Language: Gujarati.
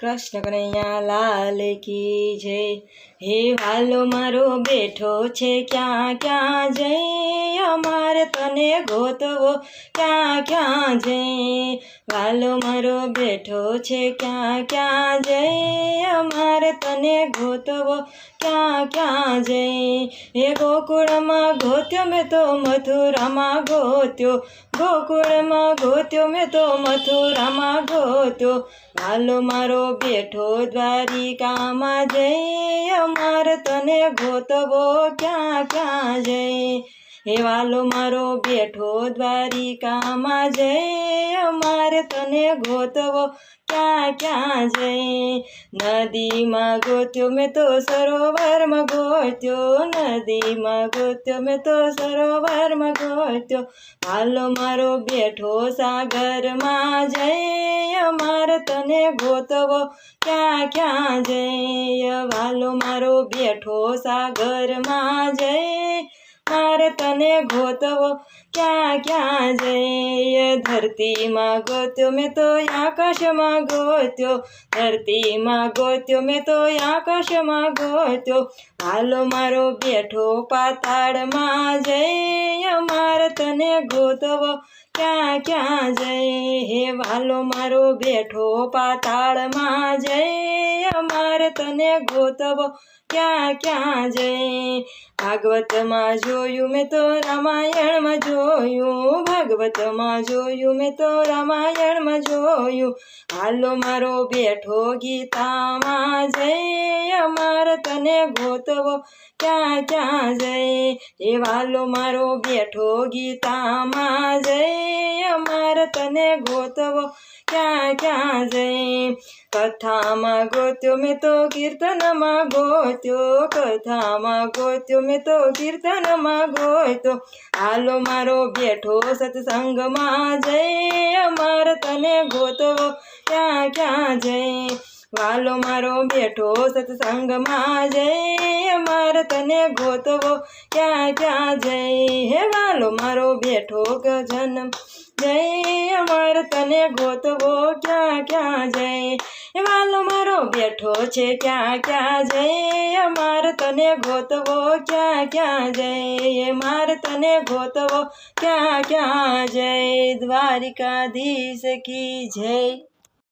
કૃષ્ણ કનૈયા લાલ કી જય. હે વાલો, મારો બેઠો છે, ક્યાં ક્યાં જઈ? અમારે તને ગોતવો, ક્યાં ક્યાં જઈ? વાલો, મારો બેઠો છે, ક્યાં ક્યાં જઈ? અમારે તને ગોતવો, ક્યાં ક્યાં જઈ? હે ગોકુળમાં ગોત્યો મેં તો મથુરામાં ગોત્યો, ગોકુળમાં ગોત્યો મેં તો મથુરામાં ગોત્યો. વાલો મારો બેઠો દ્વારિકામાં જઈ, અમારે તને ગોતવો, ક્યાં ક્યાં જઈ? હે વાલો મારો બેઠો દ્વારિકામાં જય અમારે તને ગોતવો ક્યાં ક્યાં જઈ? નદીમાં ગોત્યો મેં તો સરોવરમાં ગોત્યો, નદીમાં ગોત્યો મેં તો સરોવરમાં ગોત્યો. હાલો મારો બેઠો સાગરમાં જઈ, અમારે તને ગોતવો ક્યાં ક્યાં જઈ? વાલો મારો બેઠો સાગરમાં મારે તને ગોતવો, ક્યાં ક્યાં જઈએ? ધરતીમાં ગોત્યો, મેં તો આકાશમાં ગોત્યો. ધરતીમાં ગોત્યો, મેં તો આકાશમાં ગોત્યો. હાલો મારો બેઠો પાતાળમાં જઈએ મારે તને ગોતવો. ક્યાં ક્યાં હે વાલો મારો બેઠો પાતાળમાં જઈ. અમારે તને ગોતવો ક્યાં ક્યાં જઈ. ભાગવતમાં જોયું મેં તો રામાયણમાં જોયું. ભાગવતમાં જોયું મેં તો રામાયણમાં જોયું. હાલો મારો બેઠો ગીતામાં જઈ. અમારે તને ગોતવો ક્યાં ક્યાં જઈ. એ વાલો મારો બેઠો ગીતામાં જઈ. અમારે તને ગોતવો, ક્યાં ક્યાં જઈ? કથામાં ગોત્યો, મેં તો કીર્તનમાં ગોત્યો, કથામાં ગોત્યો, મેં તો કીર્તનમાં ગોત્યો. હાલો મારો બેઠો સત્સંગમાં જઈ, અમારે તને ગોતવો, ક્યાં ક્યાં જઈ? વાલો મારો બેઠો સત્સંગમાં જઈ તને ગોતવો, ક્યાં ક્યાં જઈ? હે વાલો મારો બેઠો જન્મ જઈ અમાર તને ગોતવો, ક્યાં ક્યાં જઈ? હે વાલો મારો બેઠો છે, ક્યાં ક્યાં જઈ? અમાર તને ગોતવો, ક્યાં ક્યાં જઈ? માર તને ગોતવો, ક્યાં ક્યાં જય દ્વારિકાધીશ કી જય